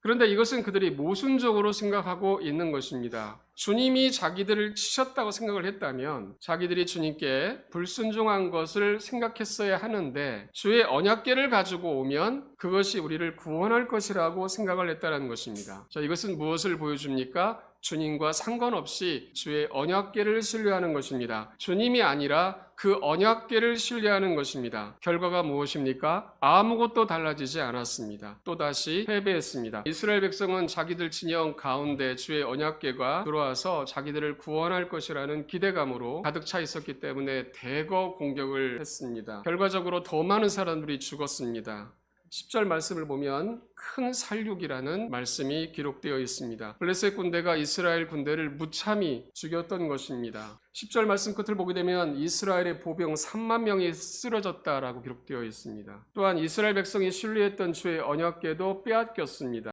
그런데 이것은 그들이 모순적으로 생각하고 있는 것입니다. 주님이 자기들을 치셨다고 생각을 했다면 자기들이 주님께 불순종한 것을 생각했어야 하는데 주의 언약계를 가지고 오면 그것이 우리를 구원할 것이라고 생각을 했다는 것입니다. 자, 이것은 무엇을 보여줍니까? 주님과 상관없이 주의 언약계를 신뢰하는 것입니다. 주님이 아니라 그 언약계를 신뢰하는 것입니다. 결과가 무엇입니까? 아무것도 달라지지 않았습니다. 또다시 패배했습니다. 이스라엘 백성은 자기들 진영 가운데 주의 언약계가 들어와서 자기들을 구원할 것이라는 기대감으로 가득 차 있었기 때문에 대거 공격을 했습니다. 결과적으로 더 많은 사람들이 죽었습니다. 10절 말씀을 보면 큰 살육이라는 말씀이 기록되어 있습니다. 블레셋 군대가 이스라엘 군대를 무참히 죽였던 것입니다. 10절 말씀 끝을 보게 되면 이스라엘의 보병 3만 명이 쓰러졌다라고 기록되어 있습니다. 또한 이스라엘 백성이 신뢰했던 주의 언약궤도 빼앗겼습니다.